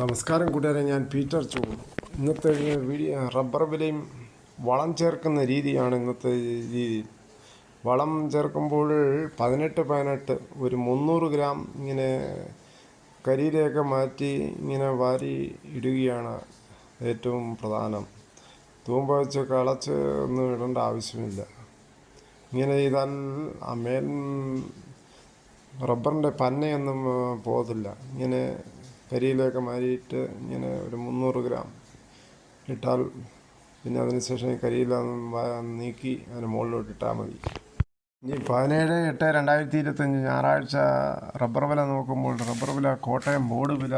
നമസ്കാരം കൂട്ടുകാരെ ഞാൻ പീറ്റർ ചൂ ഇന്നത്തെ വീഡിയോ റബ്ബർ വിലയും വളം ചേർക്കുന്ന രീതിയാണ് ഇന്നത്തെ രീതി വളം ചേർക്കുമ്പോൾ പതിനെട്ട് പതിനെട്ട് ഒരു മുന്നൂറ് ഗ്രാം ഇങ്ങനെ കരിയിലൊക്കെ മാറ്റി ഇങ്ങനെ വാരി ഇടുകയാണ് ഏറ്റവും പ്രധാനം. തൂമ്പ വെച്ച് കളച്ച് ഒന്നും ഇടേണ്ട ആവശ്യമില്ല. ഇങ്ങനെ ചെയ്താൽ ആ മേൽ റബ്ബറിന്റെ പന്നയൊന്നും പോകത്തില്ല. ഇങ്ങനെ കരിയിലൊക്കെ മാരിയിട്ട് ഇങ്ങനെ ഒരു മുന്നൂറ് ഗ്രാം ഇട്ടാൽ പിന്നെ അതിനുശേഷം ഈ കരിയില നീക്കി അതിന് മുകളിലോട്ട് ഇട്ടാൽ മതി. ഇനി പതിനേഴ് എട്ട് രണ്ടായിരത്തി ഇരുപത്തഞ്ച് ഞായറാഴ്ച റബ്ബർ വില നോക്കുമ്പോൾ റബ്ബർ വില കോട്ടയം ബോർഡ് വില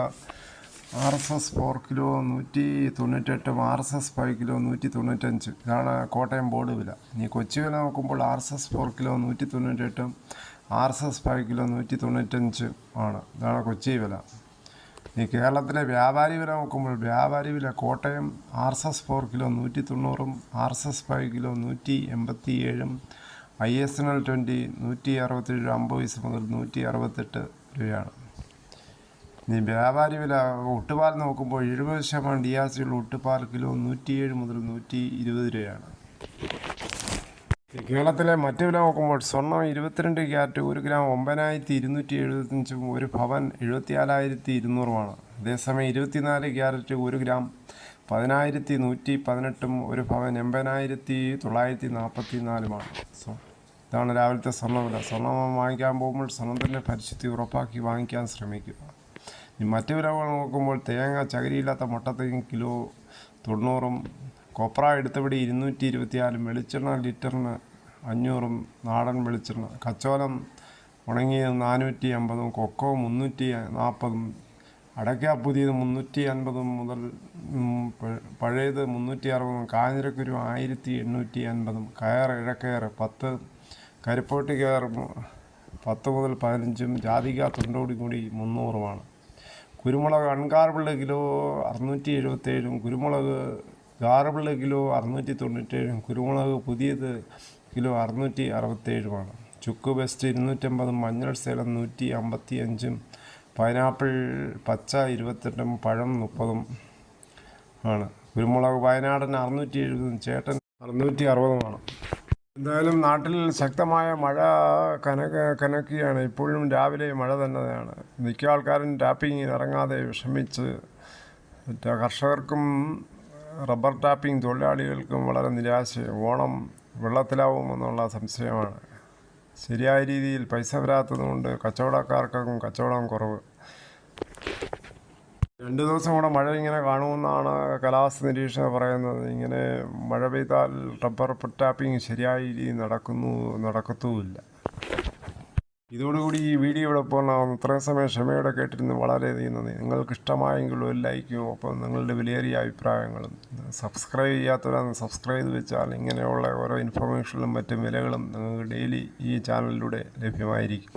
R S S four kilo നൂറ്റി തൊണ്ണൂറ്റെട്ടും R S S five kilo നൂറ്റി തൊണ്ണൂറ്റഞ്ച്. ഇതാണ് കോട്ടയം ബോർഡ് വില. ഇനി കൊച്ചി വില നോക്കുമ്പോൾ R S S four kilo നൂറ്റി തൊണ്ണൂറ്റെട്ടും R S S five kilo നൂറ്റി തൊണ്ണൂറ്റഞ്ച് ആണ്. ഇതാണ് കൊച്ചി വില. ഈ കേരളത്തിലെ വ്യാപാരി വില നോക്കുമ്പോൾ വ്യാപാരി വില Kottayam R S S four kilo നൂറ്റി തൊണ്ണൂറും R S S five kilo നൂറ്റി എൺപത്തി ഏഴും I S N L twenty നൂറ്റി അറുപത്തേഴ് അമ്പത് വയസ്സ് മുതൽ നൂറ്റി അറുപത്തെട്ട് രൂപയാണ്. ഇനി വ്യാപാരി വില ഒട്ടുപാൽ നോക്കുമ്പോൾ എഴുപത് ശതമാനം ഡി ആർ സിയുള്ള ഒട്ടുപാൽ കിലോ നൂറ്റിയേഴ് മുതൽ നൂറ്റി ഇരുപത് രൂപയാണ്. കേരളത്തിലെ മറ്റു വില നോക്കുമ്പോൾ സ്വർണം ഇരുപത്തിരണ്ട് ക്യാരറ്റ് ഒരു ഗ്രാം ഒമ്പതിനായിരത്തി ഇരുന്നൂറ്റി എഴുപത്തഞ്ചും ഒരു ഭവൻ എഴുപത്തിനാലായിരത്തി ഇരുന്നൂറുമാണ്. അതേസമയം ഇരുപത്തിനാല് ക്യാരറ്റ് ഒരു ഗ്രാം പതിനായിരത്തി നൂറ്റി പതിനെട്ടും ഒരു ഭവൻ എൺപതിനായിരത്തി തൊള്ളായിരത്തി നാൽപ്പത്തി നാലുമാണ് സോ ഇതാണ് രാവിലത്തെ സ്വർണവില സ്വർണം വാങ്ങിക്കാൻ പോകുമ്പോൾ സ്വർണത്തിന്റെ പരിശുദ്ധി ഉറപ്പാക്കി വാങ്ങിക്കാൻ ശ്രമിക്കുക. മറ്റു വിലകൾ നോക്കുമ്പോൾ തേങ്ങ ചകിരിയില്ലാത്ത മുട്ടത്തേക്കും കിലോ തൊണ്ണൂറും കൊപ്ര എടുത്തവിടെ ഇരുന്നൂറ്റി ഇരുപത്തിനാലും വെളിച്ചെണ്ണ ലിറ്ററിന് അഞ്ഞൂറും നാടൻ വെളിച്ചെണ്ണ. കച്ചോലം ഉണങ്ങിയത് നാനൂറ്റി അമ്പതും കൊക്കോ മുന്നൂറ്റി നാൽപ്പതും അടയ്ക്ക പുതിയത് മുന്നൂറ്റി അൻപതും മുതൽ പഴയത് മുന്നൂറ്റി അറുപതും കാഞ്ഞിരക്കുരു ആയിരത്തി എണ്ണൂറ്റി അൻപതും കയർ ഇഴക്കയർ പത്ത് കരിപ്പോട്ടി കയർ പത്ത് മുതൽ പതിനഞ്ചും ജാതിക തൊണ്ടോടി കൂടി മുന്നൂറുമാണ്. കുരുമുളക് അൺകാർബിൾ കിലോ അറുന്നൂറ്റി എഴുപത്തേഴും കുരുമുളക് ഗാർബിൾ കിലോ അറുന്നൂറ്റി തൊണ്ണൂറ്റേഴും കുരുമുളക് പുതിയത് കിലോ അറുന്നൂറ്റി അറുപത്തേഴുമാണ്. ചുക്ക് ബെസ്റ്റ് ഇരുന്നൂറ്റമ്പതും മഞ്ഞൾ സേലം നൂറ്റി അമ്പത്തി അഞ്ചും പൈനാപ്പിൾ പച്ച ഇരുപത്തെട്ടും പഴം മുപ്പതും ആണ്. കുരുമുളക് വയനാടൻ അറുന്നൂറ്റി എഴുപതും ചേട്ടൻ അറുന്നൂറ്റി അറുപതുമാണ്. എന്തായാലും നാട്ടിൽ ശക്തമായ മഴ കനക കനക്കുകയാണ്. ഇപ്പോഴും രാവിലെ മഴ തന്നെയാണ്. മിക്ക ആൾക്കാരും ടാപ്പിങ്ങിന് ഇറങ്ങാതെ വിഷമിച്ച് കർഷകർക്കും റബ്ബർ ടാപ്പിംഗ് തൊഴിലാളികൾക്കും വളരെ നിരാശ ഓണം വെള്ളത്തിലാവുമെന്നുള്ള സംശയമാണ്. ശരിയായ രീതിയിൽ പൈസ വരാത്തതുകൊണ്ട് കച്ചവടക്കാർക്കും കച്ചവടം കുറവ്. രണ്ട് ദിവസം കൂടെ മഴ ഇങ്ങനെ കാണുമെന്നാണ് കാലാവസ്ഥ നിരീക്ഷകർ പറയുന്നത്. ഇങ്ങനെ മഴ പെയ്താൽ റബ്ബർ ടാപ്പിംഗ് ശരിയായ രീതിയിൽ നടക്കുന്നു നടക്കത്തുമില്ല. ഇതോടുകൂടി ഈ വീഡിയോ ഇവിടെ പൂർണമാകുന്നു ഇത്രയും സമയം ക്ഷമയോടെ കേട്ടിരുന്നു വളരെയധികം നന്ദി. നിങ്ങൾക്ക് ഇഷ്ടമായെങ്കിൽ ഒരു ലൈക്കും ഒപ്പം നിങ്ങളുടെ വിലയേറിയ അഭിപ്രായങ്ങളും സബ്സ്ക്രൈബ് ചെയ്യാത്തവരാണ് സബ്സ്ക്രൈബ് ചെയ്ത് വെച്ചാൽ ഇങ്ങനെയുള്ള ഓരോ ഇൻഫർമേഷനും മറ്റും വിലകളും നിങ്ങൾക്ക് ഡെയിലി ഈ ചാനലിലൂടെ ലഭ്യമായിരിക്കും.